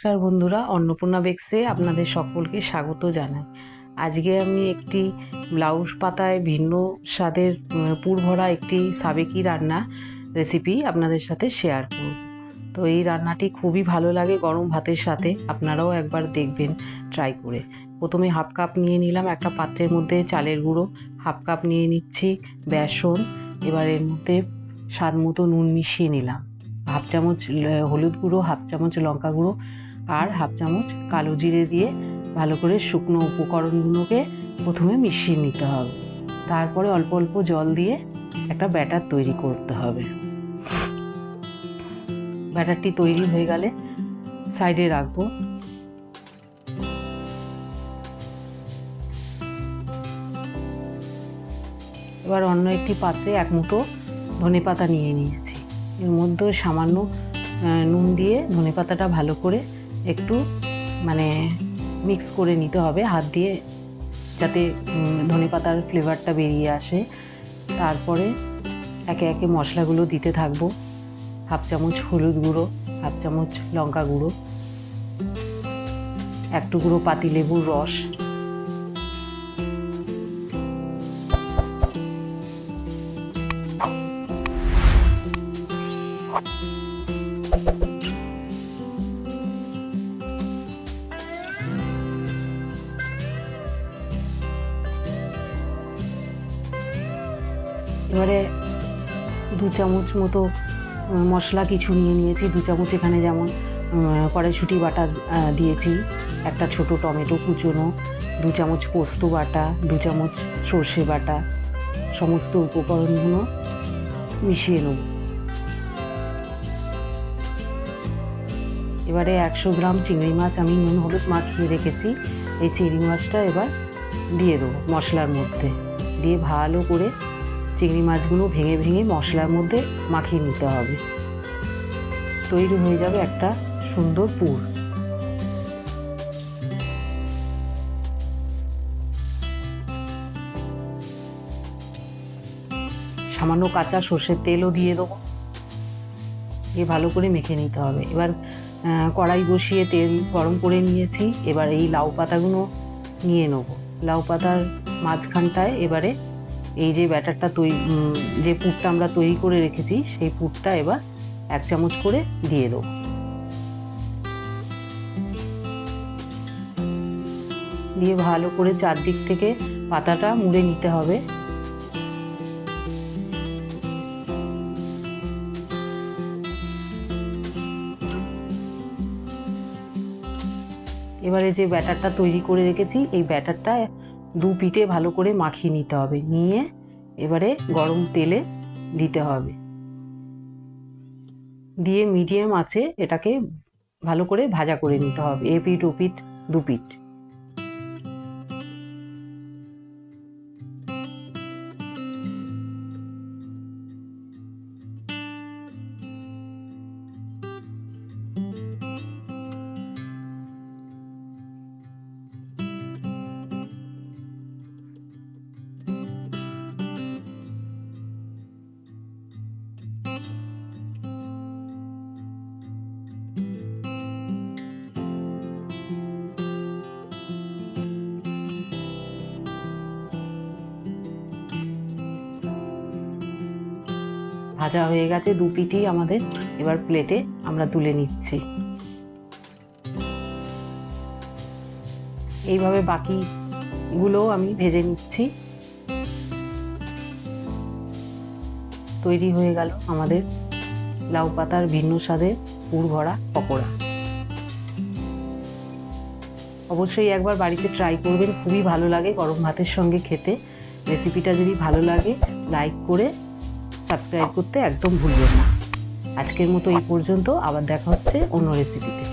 নমস্কার বন্ধুরা অন্নপূর্ণা বেক্সে আপনাদের সকলকে স্বাগত জানাই। আজকে আমি একটি ব্লাউজ পাতায় ভিন্ন স্বাদের উম, পুর ভরা একটি সাবেকি রান্না রেসিপি আপনাদের সাথে শেয়ার করব। তো এই রান্নাটি খুবই ভালো লাগে গরম ভাতের সাথে আপনারাও একবার দেখবেন ট্রাই করে। প্রথমে হাফ কাপ নিয়ে নিলাম একটা পাত্রের মধ্যে চালের গুঁড়ো হাফ কাপ নিয়ে নিচ্ছি বেসন এবার এর মধ্যে স্বাদ মতো নুন মিশিয়ে নিলাম। হাফ চামচ হলুদ গুঁড়ো হাফ চামচ লঙ্কা গুঁড়ো আর হাফ চামচ কালো জিরে দিয়ে ভালো করে শুকনো উপকরণগুলোকে প্রথমে মিশিয়ে নিতে হবে। তারপরে অল্প অল্প জল দিয়ে একটা ব্যাটার তৈরি করতে হবে। ব্যাটারটি তৈরি হয়ে গেলে সাইডে রাখব। এবার অন্য একটি পাত্রে এক মুঠো ধনে পাতা নিয়ে নিয়েছি। এর মধ্যে সামান্য নুন দিয়ে ধনে পাতাটা ভালো করে একটু মানে মিক্স করে নিতে হবে। হাত দিয়ে যাতে ধনে পাতার ফ্লেভারটা বেরিয়ে আসে। তারপরে একে একে মশলাগুলো দিতে থাকব। হাফ চামচ হলুদ গুঁড়ো, হাফ চামচ লঙ্কা গুঁড়ো, এক টুকরো পাতিলেবুর রস। এবারে দু চামচ মতো মশলা কিছু নিয়ে নিয়েছি, দু চামচ এখানে যেমন কড়াইশুঁটি বাটা দিয়েছি, একটা ছোট টমেটো কুচোনো, দু চামচ পোস্ত বাটা, দু চামচ সর্ষে বাটা, সমস্ত উপকরণগুলো মিশিয়ে নেব। এবারে একশো গ্রাম চিংড়ি মাছ আমি নুন হলুদ মাখিয়ে রেখেছি, এই চিংড়ি মাছটা এবার দিয়ে দেবো মশলার মধ্যে, দিয়ে ভালো করে চিংড়ি মাছগুলো ভেঙে ভেঙে মশলার মধ্যে মাখিয়ে নিতে হবে। তৈরি হয়ে যাবে একটা সুন্দর পুর। সামান্য কাঁচা সর্ষের তেলও দিয়ে দেবো। দিয়ে ভালো করে মেখে নিতে হবে। এবার কড়াই বসিয়ে তেল গরম করে নিয়েছি। এবার এই লাউ পাতাগুলো নিয়ে নেব। লাউ পাতার মাঝখানটায় এবারে এই যে ব্যাটারটা তৈরি যে পুরটা আমরা তৈরি করে রেখেছি, সেই পুরটা এবার এক চামচ করে দিয়ে দেবো। দিয়ে ভালো করে চারদিক থেকে পাতাটা মুড়ে নিতে হবে। এবারে যে ব্যাটারটা তৈরি করে রেখেছি, এই ব্যাটারটা দু পিঠে ভালো করে মাখিয়ে নিতে হবে। নিয়ে এবারে গরম তেলে দিতে হবে। দিয়ে মিডিয়াম আছে এটাকে ভালো করে ভাজা করে নিতে হবে। এ পিঠ। ও ভাজা হয়ে গেছে, দু পিঠই আমাদের এবার প্লেটে আমরা তুলে নিচ্ছি। এইভাবে বাকিগুলো আমি ভেজে নিচ্ছি। তৈরি হয়ে গেল আমাদের লাউ পাতার ভিন্ন স্বাদের পুর ভরা পকোড়া। অবশ্যই একবার বাড়িতে ট্রাই করবেন, খুবই ভালো লাগে গরম ভাতের সঙ্গে খেতে। রেসিপিটা যদি ভালো লাগে লাইক করে সাবস্ক্রাইব করতে একদম ভুলবেন না। আজকের মতো এই পর্যন্ত আবার দেখা হচ্ছে অন্য রেসিপিতে